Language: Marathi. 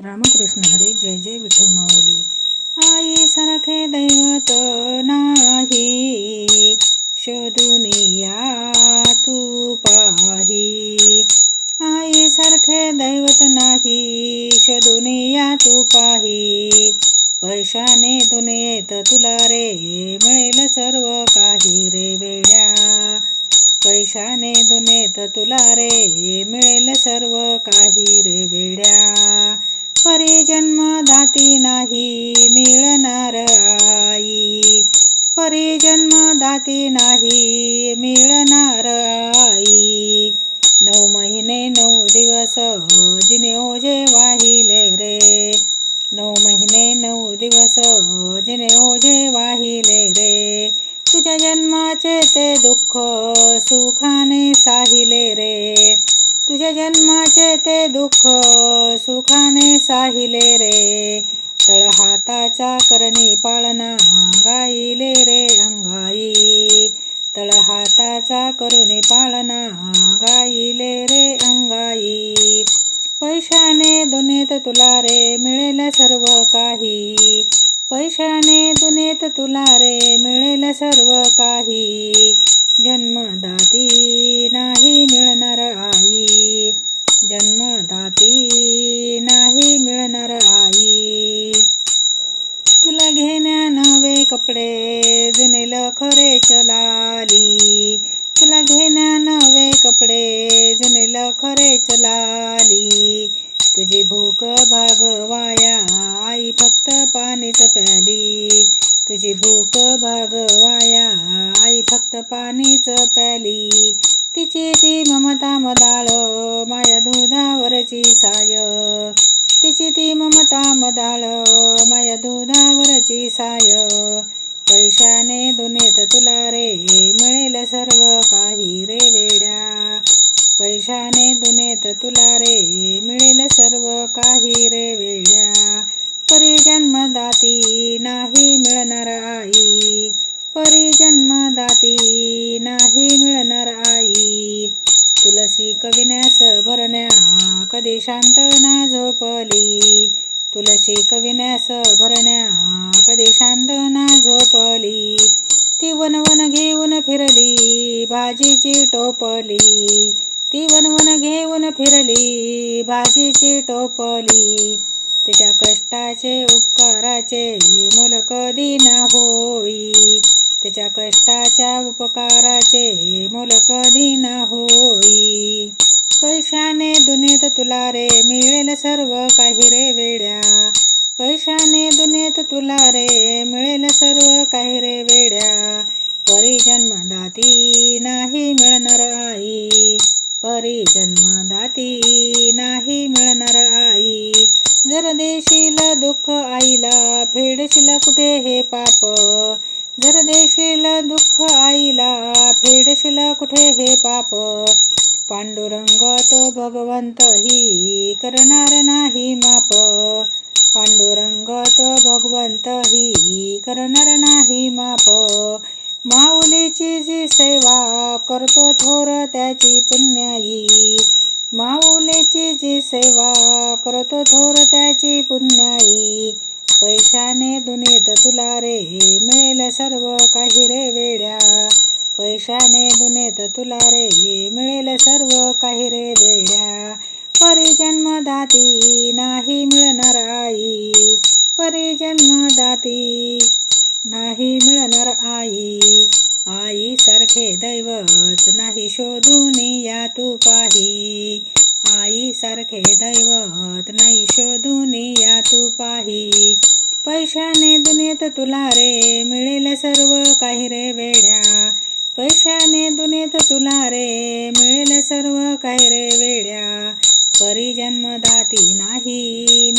रामकृष्ण हरी जय जय विठ्ठल माऊली. आई सारखे दैवत नाही शोधुनिया या तू पाही. आई सारखे दैवत नाही शोधुनिया या तू पाही. पैशाने दुनियेत तुला रे मिळेल सर्व काही रे वेड्या. पैशाने दुनेत तुला रे मिळेल सर्व काही रे वेड्या. परी जन्म दाती नाही मिळणार आई. परी जन्म दाती नाही मिळणार आई. नऊ महिने नऊ दिवस जिने ओझे वाहिले रे. नऊ महिने नऊ दिवस जिने ओझे वाहिले रे. तुझ्या जन्माचे ते दुःख सुखाने साहिले रे. तुझ्या जन्माचे ते दुःख सुखाने साहिले रे. तळ हाताचा करणी पाळणा गाईले रे अंगाई. तळ हाताचा करुणी पाळणा गाईले रे अंगाई. पैशाने दुनेत तुला रे मिळेल सर्व काही. पैशाने दुनेत तुला रे मिळेल सर्व काही. जन्मदाती नाही मिळणार आई. कपडे खरे चलाली. तुला घेण्या नवे कपडे जुने खरे चलाली. तुझी भूक भागवाया आई फक्त पाणीच प्याली तुझी भूक भागवाया आई फक्त पाणीच प्याली तिची ती ममता मदाळ माया दुधावरची साय. तिची ती ममता मदाळ माया दुधावरची साय. पैशाने दुनेत तुला रे मिळेल सर्व काही रे वेड्या. पैशाने दुनेत तुला रे मिळेल सर्व काही रे वेड्या. परी जन्मदाती नाही मिळणार आई परी जन्मदाती नाही मिळणार आई. तुलसी कविन्यास भरण्या कधी शांत ना झोपली. तुलसी कविन्यास भरण्या कधी शांतना झोपली. ती वनवन घेऊन फिरली भाजीची टोपली. ती वनवन घेऊन फिरली भाजीची टोपली. तिच्या कष्टाचे उपकाराचे मोल कधी ना होई. तिच्या कष्टाच्या उपकाराचे मोल कधी ना होई. पैशाने दुनियेत तुला रे मिळेल सर्व काही रे वेड्या. पैशाने दुनियेत तुला रे मिळेल सर्व काही रे वेड्या. परी जन्मदाती नाही मिळणार आई परी जन्मदाती नाही मिळणार आई. जर देशील दुःख आईला फेडशील कुठे हे पाप? जर देशील दुःख आईला फेडशील कुठे हे पाप? पांडुरंग तो भगवंत ही करणार नाही माप. पांडुरंग तो भगवंत ही करणार नाही माप. माऊलीची जी सेवा करतो थोर त्याची पुण्याई. माऊलीची जी सेवा करतो थोर त्याची पुण्याई. पैशाने दुनियेत तुला रे मिळेल सर्व काही रे वेड्या. पैशाने दुनेत तुला रे मिळेल सर्व काही रे वेड्या. परिजन्मदाती नाही मिळणार आई. परिजन्मदाती नाही मिळणार आई. आई सारखे दैवत नाही शोधून या तू पाही. आई सारखे दैवत नाही शोधून या तू पाही. पैशाने दुनेत तुला रे मिळेल सर्व काही रे वेड्या. पैशाने दुनेत तुला रे मिळेल सर्व काय रे वेड्या. परिजन्मदाती नाही